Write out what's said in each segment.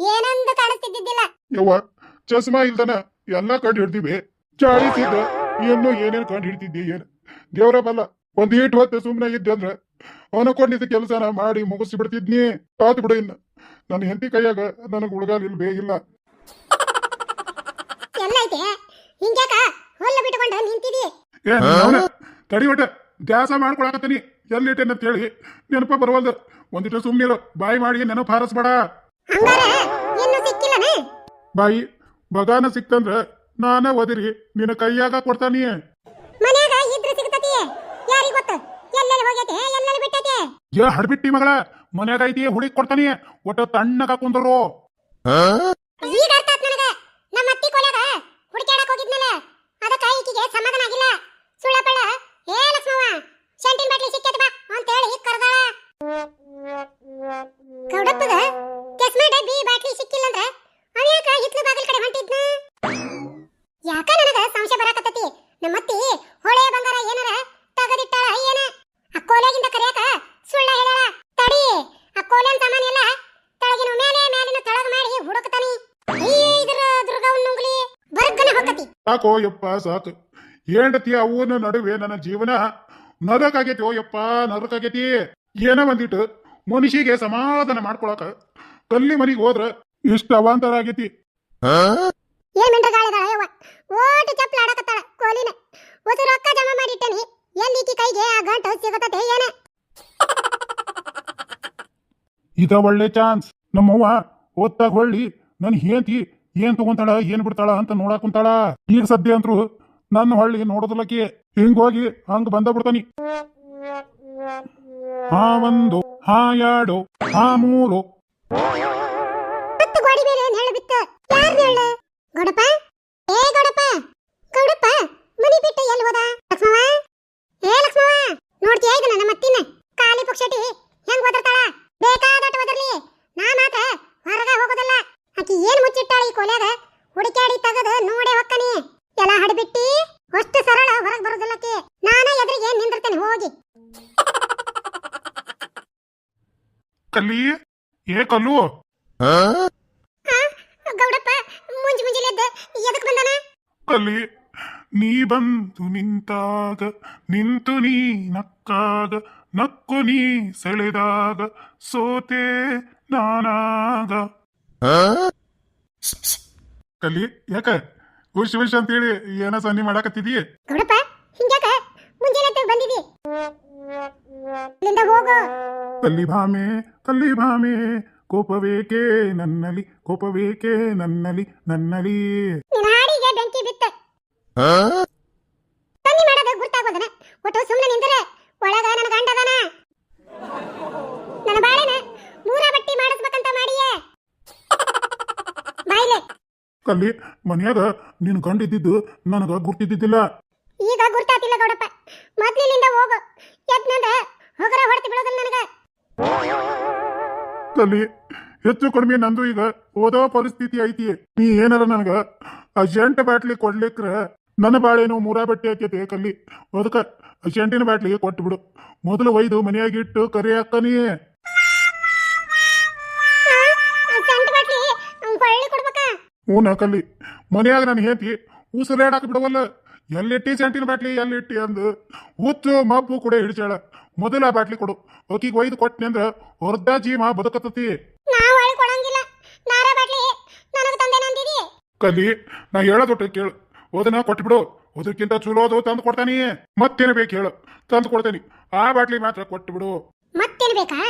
ಏನಂದು ಕಾಣಿಸ್ತಿದ್ದಿದ್ದಿಲ್ಲ. ಯವ್ವ ಚಸ್ಮಾ ಇಲ್ದನ ಎಲ್ಲ ಕಂಡು ಹಿಡ್ದಿವಿ. ಚಾಳಿಸಿದ್ದ ಏನು ಏನೇನ್ ಕಂಡು ಹಿಡ್ತಿದ್ದಿ ಏನ್? ದೇವ್ರ ಬಲ್ಲ ಒಂದ್ ಈಟ್ ಹೊತ್ತು ಸುಮ್ನೆ ಇದ್ದೆ ಕೊಂಡಿದ್ದ ಅನ್ಕೊಂಡಿದ್ದ ಕೆಲಸನ ಮಾಡಿ ಮುಗಿಸಿ ಬಿಡ್ತಿದ್ನಿ. ಪಾತ್ ಬಿಡು ಇನ್ನ. ನನ್ನ ಹೆಂಡತಿ ಕೈಯಾಗ ನನಗ್ ಹುಡುಗಾಲ್ ಇಲ್ಲಿ. ಬೇಗಿಲ್ಲ ಐತೆ. ಹಿಂಗ್ಯಾಕ? ಹೊಲ್ಲ ಬಿಟ್ಕೊಂಡು ನಿಂತಿದಿ? ಏ ತಡಿ ಒಟ್ಟ ದ್ಯಾಸ ಮಾಡ್ಕೊಳಕತ್ತೀನಿ. ಎಲ್ಲಿಟ್ಟೆ ಅಂತ ಹೇಳಿ ನೆನಪ ಬರವಲ್ದು. ಒಂದಿಟ್ಟು ಸುಮ್ನಿರು. ಬಾಯಿ ಮಾಡಿ ನೆನಪು ಹಾರಿಸ್ಬೇಡ. ಬಾಯಿ ಬಗಾನ ಸಿಕ್ತಂದ್ರ ನಾನ ಒದಿರಿ. ನಿನ್ನ ಕೈಯಾಗ ಕೊಡ್ತಾನಿ ಮನ್ಯಾಗ ಇದ್ರ ಸಿಗ್ತತಿ ಯಾರಿಗ್ ಗೊತ್ತು? ಎಲ್ಲೆಲ್ಲಿ ಹೋಗೈತೆ ಎಲ್ಲೆಲ್ಲಿ ಬಿಟ್ಟೈತೆ? ಏ ಹಡ್ಬಿಟ್ಟಿ ಮಗಳ ಮನ್ಯಾಗ ಐತಿ ಹುಡುಗಿ ಕೊಡ್ತಾನಿ ಒಟ್ಟ ತಣ್ಣಗ ಕುಂದ್ರು ಈಗ ಅರ್ಥ ಆತ್ ನನಗ. ನಮ್ಮ ಅತ್ತಿ ಕೊಲೆಗ ಹೋಗಿದ್ನಲ್ಲ. ಅದಕ್ಕ ಈಕಿಗೆ ಸಮಾಧಾನ ಆಗಿಲ್ಲ. ಸುಳ್ಳಪಳ್ಳ ಏ ಲಕ್ಷ್ಮವ್ವ ಶಂಟಿನ್ ಬಾಟ್ಲಿ ಸಿಕ್ಕೈತೆ ಬಾ ಅಂತ ಹೇಳಿ ಕರ್ದಾಳ. ಹೊಕ್ಕತಿ ಸಾಕೋ ಯಪ್ಪ ಸಾಕು. ಹೆಂಡತಿ ಅವನ ನಡುವೆ ನನ್ನ ಜೀವನ. ನರಕಾಗೈತಿ ಓ ಯಪ್ಪ ನರಕಾಗೈತಿ. ಏನ ಬಂದಿಟ್ಟು ಮನುಷ್ಯಗೆ ಸಮಾಧಾನ ಮಾಡ್ಕೊಳಕ ಕಲ್ಲಿ ಮನಿಗೆ ಹೋದ್ರ ಇಷ್ಟ ಅವಾಂತರ ಆಗೈತಿ ಏನ್ ಓಟು ಚಪ್ಲ ಆಡಕತ್ತಾಳ ಕೋಲಿನ. ಹೊಸ ರೊಕ್ಕ ಜಮಾ ಮಾಡಿಟ್ಟನಿ. ಎಲ್ಲಿ ಈಕಿ ಕೈಗೆ ಆ ಗಂಟು ಸಿಗತತೆ ಏನ? ಇದ ಒಳ್ಳೆ ಚಾನ್ಸ್. ನಮ್ಮವ್ವ ಓದ್ತಾಗ ಹೊಳ್ಳಿ ನನ್ ಹೇಂತಿ ಏನ್ ತಗೊಂತಾಳ, ಏನ್ ಬಿಡ್ತಾಳ ಅಂತ ನೋಡಾಕ್ ಕುಂತಾಳ. ಈಗ ಸದ್ಯ ಅಂತ್ರು ನನ್ನ ಹೊಳ್ಳಿ ನೋಡೋದಕ್ಕೆ ಹಿಂಗ್ ಹೋಗಿ ಹಂಗ ಬಂದ ಬಿಡ್ತಾನಿ. ಹಾ ಒಂದು, ಹಾ ಎರಡು, ಹಾ ಮೂರು. ಕಾಲಿ ಪುಕ್ಷಟಿ, ಹೆಂಗ್ ಒದರ್ತಾಳ? ಬೇಕಾದಟ್ಟು ಒದರ್ಲಿ. ನಾ ಮಾತ್ರ ಹೊರಗ ಹೋಗೋದಿಲ್ಲ. ಆಕಿ ಏನ್ ಮುಚ್ಚಿಟ್ಟಾಳ ಈ ಕೊಲೆಗ ಹುಡುಕ್ಯಾಡಿ ತಗದ ನೋಡೆ ಹೊಕ್ಕನಿ ಎಲ್ಲ ಹಡಬಿಟ್ಟಿ ಅಷ್ಟು ಸರಳ ಹೊರಗ್ ಬರೋದಿಲ್ಲಕ್ಕೆ ನಾನ ಎದುರಿಗೆ ನಿಂದಿರ್ತೇನೆ ಹೋಗಿ. ಕಲ್ಲಿ ಏ ಕಲ್ಲು? ಹಾ ಗೌಡಪ್ಪ ಮುಂಜಿ ಮುಂಜಿಲೆದ್ದ ಎದಕ್ ಬಂದನ? ಕಲ್ಲಿ ನೀ ಬಂದು ನಿಂತಾಗ ನಿಂತು ನೀ ನಕ್ಕಾಗ ನಕ್ಕು ನೀ ಸೆಳೆದಾಗ ಸೋತೆ ನಾನಾಗ. ಕಲ್ಲಿ ಯಾಕ? ಖುಷಿ ಅಂತ ಹೇಳಿ ಏನ ಸನ್ನಿ ಮಾಡಾಕತ್ತಿದಿ ಗೌಡಪ್ಪ ಹಿಂಗ್ಯಾಕ? ಮುಂಜಾನೆ ಬಂದಿದಿ? ಇಲ್ಲಿಂದ ಹೋಗು. ಕಲ್ಲಿ ಭಾಮೆ ಕಲ್ಲಿ ಭಾಮೆ ಕೋಪವೇಕೆ ನನ್ನಲಿ ಕೋಪವೇಕೆ ನನ್ನಲಿ ನನ್ನಲಿ ನಿನ್ನ ಹಾಡಿಗೆ ಬೆಂಕಿ ಬಿತ್ತ. ಮಾಡದ ಗುರ್ತಾಗೋದನ? ಒಟ್ಟು ಸುಮ್ಮನೆ ನಿಂದರೆ ಒಳಗ ನನ್ನ ಗಂಡದನ? ನನ್ನ ಬಾಳೆನ ಮೂರ ಬಟ್ಟಿ ಮಾಡಿಸ್ಬೇಕಂತ ಮಾಡಿಯೇ ಬಾಯ್ಲೆ ಕಲ್ಲಿ ಮನ್ಯಾಗ ನೀನು ಕಂಡಿದ್ದಿದ್ದು ನನಗ ಗುರ್ತಿದ್ದಿದ್ದಿಲ್ಲ. ಈಗ ಗುರ್ತಾತಿಲ್ಲ ಗೌಡಪ್ಪ. ಮೊದ್ಲಿನಿಂದ ಹೋಗು. ಎದ್ನಂದ ಹೊಗರ ಹೊಡೆದು ಬಿಡೋದಿಲ್ಲ ನನಗ. ಕಲ್ಲಿ ಹೆಚ್ಚು ಕಡಿಮೆ ನಂದು ಈಗ ಓದೋ ಪರಿಸ್ಥಿತಿ ಐತಿ. ನೀ ಏನಾರ ನನಗ ಅರ್ಜೆಂಟ್ ಬಾಟ್ಲಿ ಕೊಡ್ಲಿಕ್ರ ನನ್ನ ಬಾಳೆನು ಮೂರ ಬಟ್ಟೆ ಆಕೈತೆ ಕಲ್ಲಿ. ಅದಕ್ಕ ಅರ್ಜೆಂಟಿನ ಕೊಟ್ಟು ಬಿಡು ಮೊದಲು ಒಯ್ದು ಮನೆಯಾಗಿಟ್ಟು ಕರಿ ಹಾಕನಿ ಮನೆಯಾಗ ಕಲ್ಲಿ ಮನ್ಯಾಗ ನಾನು ಹೇಂತಿ ಉಸಿರಾಡಕ್ ಬಿಡವಲ್ಲ. ಎಲ್ಲಿಟ್ಟಿ ಸೆಂಟಿನ ಬಾಟ್ಲಿ ಎಲ್ಲಿಟ್ಟಿ ಅಂದು. ಹುಚ್ಚು ಮಬ್ಬು ಕೂಡ ಹಿಡಿಸ್ಯಾಳ. ಮೊದಲ ಬಾಟ್ಲಿ ಕೊಡು. ಆಕಿಗೆ ಒಯ್ದು ಕೊಟ್ಟಿನಿ ಅಂದ್ರ ಹೊರ್ದ ಜೀವ ಬದುಕತತಿ ಕಲಿ ನಾ ಹೇಳೋದೊಟ್ಟು ಕೇಳು. ಓದನ ಕೊಟ್ಬಿಡು. ಅದಕ್ಕಿಂತ ಚಲೋದು ತಂದು ಕೊಡ್ತಾನಿ. ಮತ್ತೇನು ಬೇಕು ಹೇಳು. ತಂದು ಕೊಡ್ತೇನೆ. ಆ ಬಾಟ್ಲಿ ಮಾತ್ರ ಕೊಟ್ಬಿಡು. ಮತ್ತೇನು ಬೇಕಾ?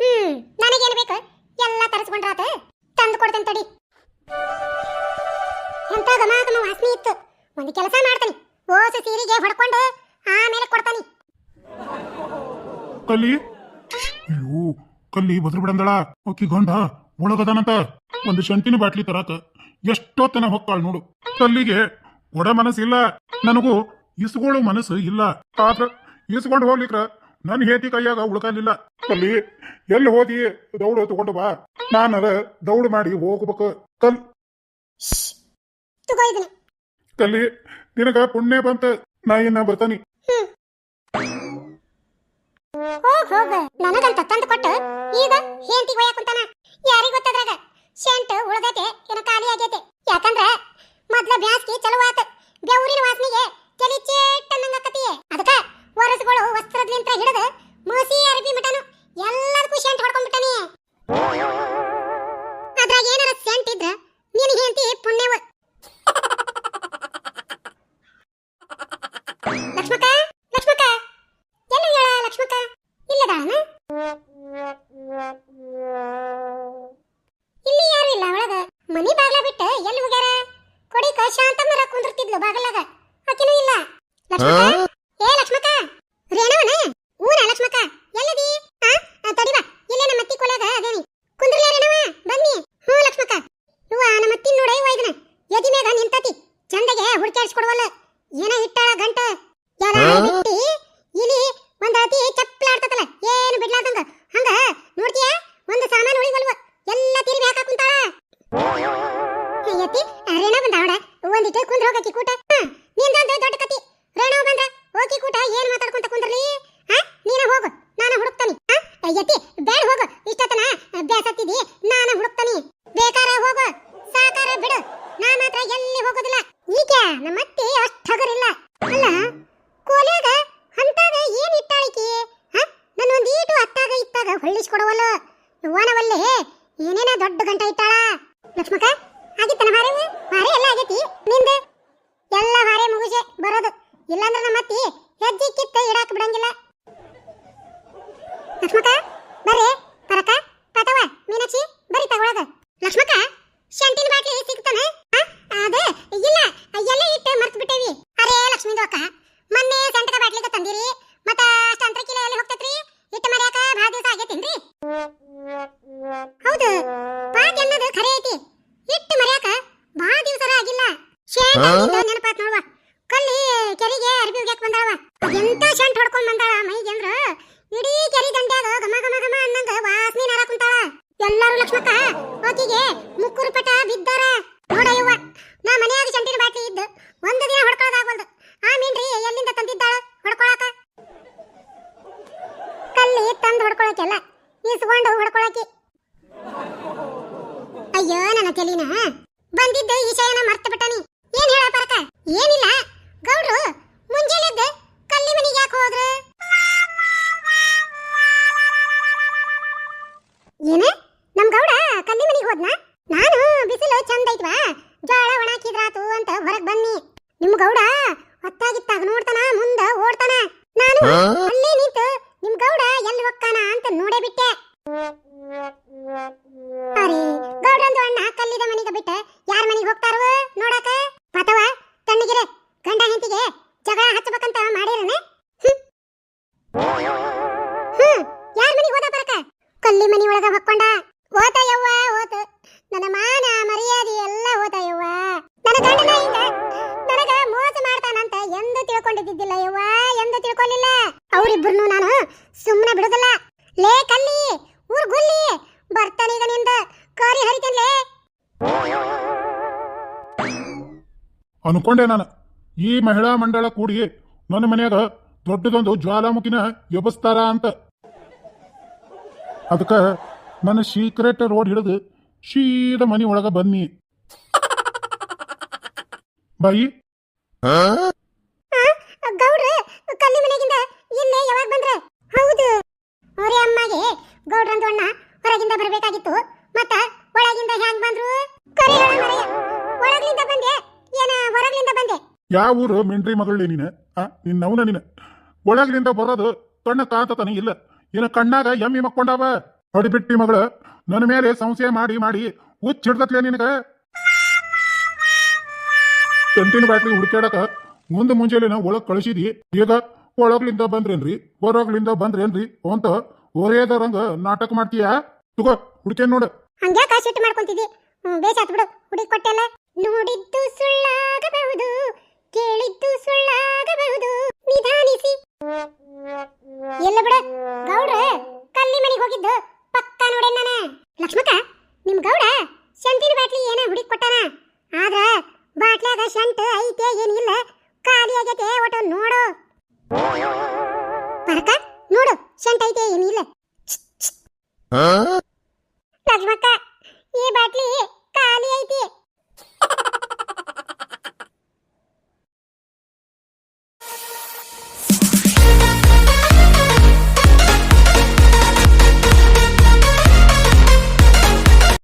ಹ್ಮ್ ನನಗೇನು ಬೇಕು? ಎಲ್ಲ ತರಿಸ್ಕೊಂಡ್ರಾತ? ತಂದು ಕೊಡ್ತೇನೆ ತಡಿ. ಎಂತ ಘಮ ವಾಸನೆ ಇತ್ತು. ಒಂದು ಕೆಲಸ ಮಾಡ್ತಾನೆ. ಓಸು ಸೀರಿಗೆ ಹೊಡ್ಕೊಂಡು ಆಮೇಲೆ ಕೊಡ್ತಾನೆ. ಕಲ್ಲಿ? ಅಯ್ಯೋ, ಕಲ್ಲಿ, ಬದ್ರ ಬಿಡಂದಳ. ಅಕ್ಕಿ ಗಂಡ, ಒಳಗದನಂತ. ಒಂದು ಶಂಟಿನ ಬಾಟ್ಲಿ ತರಾಕ ಎಷ್ಟೊತ್ತನ ಹೊಕ್ಕಾಳ ನೋಡು. ಕಲ್ಲಿಗೆ ಒಡ ಮನಸ್ಸಿಲ್ಲ. ನನಗೂ ಇಸ್ಕೊಳ್ಳೋ ಮನಸ್ಸು ಇಲ್ಲ. ಆದ್ರ ಇಸ್ಕೊಂಡು ಹೋಗ್ಲಿಕ್ರ ನನ್ನ ಹೇತಿ ಕೈಯಾಗ ಉಳ್ಕಲಿಲ್ಲ. ಕಲ್ಲಿ, ಎಲ್ಲಿ ಹೋದಿ? ದೌಡು ತಗೊಂಡು ಬಾ. ನಾನರ ದೌಡು ಮಾಡಿ ಹೋಗ್ಬೇಕು. ಕಲ್ ತಗೋ ಕಲ್ಲಿ ನಿನಗ ಪುಣ್ಯ ಬಂತ ನಾಯಿನ ಬರ್ತಾನಿ. ಹೋಗ್ ಹೋಗ. ನನಗಂತ ತಂದು ಕೊಟ್ಟು ಈಗ ಹೆಂಡತಿ ಒಯ್ಯಾಕಂತಾನ ಲಕ್ಷ್ಮಕ್ಕ ಏ ಲಕ್ಷ್ಮಕ್ಕ ರೇಣವನ ಊರ ಲಕ್ಷ್ಮಕ್ಕ ಎಲ್ಲದಿ ಆ ಆ, ತಡಿ ಬಾ ಇಲ್ಲೇ ನಮ್ಮ ಅತ್ತಿ ಕೊಲಾಗ ಅದೇನಿ ಕುಂದ್ರಲೇ ರೇಣವ ಬನ್ನಿ ಹ್ಞೂ ಲಕ್ಷ್ಮಕ್ಕ ಇವ ನಮ್ಮ ಅತ್ತಿ ನೋಡ ಇವ ಇದನ್ನ ಎದಿ ಮ್ಯಾಗ ನಿಂತತಿ ಚಂದಗೆ ಹುಡ್ಕ್ಯಾಡ್ಸ್ಕೊಡ್ವಲ್ಲ ಏನ ಇಟ್ಟಾಳ ಗಂಟ ಎಲ್ಲ ಬಿಟ್ಟಿ ಇಲ್ಲಿ ಒಂದ್ ಅತಿ ಚಪ್ಪಲಾಡ್ತತಲ್ಲ ಏನು ಬಿಡ್ಲಾರ್ದಂಗ ಹಂಗ ನೋಡ್ತೀಯ ಒಂದು ಸಾಮಾನು ಉಳಿವಲ್ವ ಎಲ್ಲ ತಿರುಗಿ ಹಾಕ ಕುಂತಾಳ ಅಯ್ಯತ್ತಿ ರೇಣ ಬಂದ ಅವಡ ಒಂದಿಟ್ಟು ಕುಂದ್ರ ಹೋಗಕ್ಕೆ ಕೂಟ ನಿಂದೊಂದು ದೊಡ್ಡ ಕತಿ ರೇಣ ಬಂದ ಹೋಗಿ ಕೂಟ ಏನ್ ಮಾತಾಡ್ಕೊಂತ ಕುಂದ್ರಲಿ ಹಾ ನೀನ ಹೋಗು ನಾನು ಹುಡುಕ್ತಾನಿ ಹಾ ಅಯ್ಯತ್ತಿ ಬೇಡ ಹೋಗು ಇಷ್ಟತನ ಬ್ಯಾಸತ್ತಿದಿ ನಾನು ಹುಡುಕ್ತಾನಿ ಬೇಕಾರ ಹೋಗು ಸಾಕಾರ ಬಿಡು ನಾ ಮಾತ್ರ ಎಲ್ಲಿ ಹೋಗೋದಿಲ್ಲ ಈಗ ನಮ್ಮತ್ತಿ ಅಷ್ಟು ಹಗರಿಲ್ಲ. ಅಲ್ಲ, ಕೋಲ್ಯಾಗ ಅಂತಾಗ ಏನ್ ಇಟ್ಟಾಳಿಕಿ? ಹ? ನನ್ನ ಒಂದ್ ಈಟು ಅತ್ತಾಗ ಇತ್ತಾಗ ಹೊಳ್ಳಿಸ್ಕೊಡವಲ್ಲ. ಯುವನವಲ್ಲೇ ಏನೇನ ದೊಡ್ಡ ಗಂಟ ಇಟ್ಟಾಳ? ಲಕ್ಷ್ಮಕ ಆಗಿತ್ತನ ಹಾರೆ ಹಾರೆ ಎಲ್ಲ ಆಗೈತಿ. ನಿಂದ ಎಲ್ಲ ಹಾರೆ ಮುಗಿಸೆ ಬರೋದು. ಇಲ್ಲಾಂದ್ರೆ ನಮ್ಮ ಅತ್ತಿ ಹೆಜ್ಜೆ ಕಿತ್ತ ಇಡಾಕ ಬಿಡಂಗಿಲ್ಲ ಲಕ್ಷ್ಮಕ್ಕ ಬರ್ರಿ ಪರಕ ಪತವ ಮೀನಾಕ್ಷಿ ಬರಿ ತಗೊಳಗ ಲಕ್ಷ್ಮಕ್ಕ ಶಂಟಿನ ಬಾಟ್ಲಿ ಸಿಗ್ತಾನ ಅದ ಇಲ್ಲ ಎಲ್ಲ ಇಟ್ಟು ಮರ್ತ್ ಬಿಟ್ಟೇವಿ ಅರೇ ಲಕ್ಷ್ಮೀ ಅಕ್ಕ ಮೊನ್ನೆ ಸಂತಕ ಬಾಟ್ಲಿಗೆ ತಂದಿರಿ ಮತ್ತ ಅಷ್ಟ ಅಂತರ ಕಿಲೋ ಎಲ್ಲಿ ಹೋಗ್ತೈತ್ರಿ ಇಟ್ಟು ಮರ್ಯಾಕ ಭಾಳ ದಿವಸ ಆಗೈತೇನ್ರಿ ಹೌದು ಪಾಟ್ ಅನ್ನೋದು ಖರೆ ಐತಿ. ಇಟ್ಟು ಮರ್ಯಾಕ ಬಹಳ ದಿವಸರ ಆಗಿಲ್ಲ. ಶೇಂಟ್ ಅಂತ ನೋಡೇ ಬಿಟ್ಟೆ. ಅನ್ಕೊಂಡೆ ನಾನು. ಈ ಮಹಿಳಾ ಮಂಡಳ ಕೂಡಿ ನನ್ನ ಮನೆಯಾಗ ದೊಡ್ಡದೊಂದು ಜ್ವಾಲಾಮುಖಿನ ಎಬಸ್ತಾರ ಅಂತ. ಅದಕ್ಕ ನನ್ನ ಸೀಕ್ರೆಟ್ ರೋಡ್ ಹಿಡಿದು ಶೀದ ಮನಿ ಒಳಗ ಬನ್ನಿ. ಬಾಯಿ. ಗೌಡ್ರೆ ಕಲ್ಲಿ ಮನೆಗಿಂದ ಇಲ್ಲೇ ಯಾವಾಗ ಬಂದ್ರೆ? ಹೌದು. ಅವರೇ ಅಮ್ಮಗೆ ಗೌಡ್ರಂದು ಅಣ್ಣ ಹೊರಗಿಂದ ಬರಬೇಕಾಗಿತ್ತು. ಮತ್ತ ಯಾವ ಊರು? ಮೆಂಡ್ರಿ ಮಗಳೇ ನೀನೆ. ಆ ನಿನ್ನವನ ನೀನೆ. ಒಳಗಿನಿಂದ ಬರೋದು ಕಣ್ಣ ಕಾಂತತನ ಇಲ್ಲ. ಏನ ಕಣ್ಣಾಗ ಎಮ್ಮಿ ಮಕ್ಕೊಂಡಾವ. ಹೊಡಿಬಿಟ್ಟಿ ಮಗಳ ನನ್ನ ಮೇಲೆ ಸಂಶಯ ಮಾಡಿ ಮಾಡಿ ಹುಚ್ಚ ಹಿಡ್ದತ್ಲೆ ನಿನಗ? ಕಂಟಿನ ಬ್ಯಾಟ್ರಿ ಹುಡುಕ್ಯಾಡಕ ಮುಂದೆ ಮುಂಜಾನೆ ಒಳಗ್ ಕಳಿಸಿದಿ. ಈಗ ಒಳಗ್ಲಿಂದ ಬಂದ್ರೇನ್ರಿ? ಹೊರಗ್ಲಿಂದ ಬಂದ್ರೇನ್ರಿ ಅಂತ ಒರೇದ ರಂಗ ನಾಟಕ ಮಾಡ್ತೀಯಾ? ತುಗೋ ಹುಡುಕೇನ್ ನೋಡು. ಹಂಗ್ಯಾಕ ಸಿಟ್ಟು ಮಾಡ್ಕೊಂತಿದ್ದಿ ಬಿಡು. ಹುಡುಗಿ ಕೊಟ್ಟೆಲ್ಲ. ನೋಡಿದ್ದು ಸುಳ್ಳಾಗಬಹುದು. ಕೇಳಿದ್ದು ಸುಳ್ಳಾಗಬಹುದು. ನಿಧಾನಿಸಿ. ಎಲ್ಲ ಬಿಡ ಗೌಡ ಕಲ್ಲಿ ಮನೆಗೆ ಹೋಗಿದ್ದು. ಪಕ್ಕ ನೋಡೇನ್ ನಾನು. ಲಕ್ಷ್ಮಕ್ಕ ನಿಮ್ ಗೌಡ ಶಂಟಿನ ಬಾಟ್ಲಿ ಏನ ಹುಡುಕ್ ಕೊಟ್ಟಾನ. ಆದ್ರ ಬಾಟ್ಲಾಗ ಶಂಟ್ ಐತೆ ಏನಿಲ್ಲ ಖಾಲಿ ಆಗೈತೆ ಒಟ್ಟು ನೋಡು. ಬರಕ ನೋಡು ಶಂಟ್ ಐತೆ ಏನಿಲ್ಲ ಲಕ್ಷ್ಮಕ್ಕ ಈ ಬಾಟ್ಲಿ ಖಾಲಿ ಐತಿ.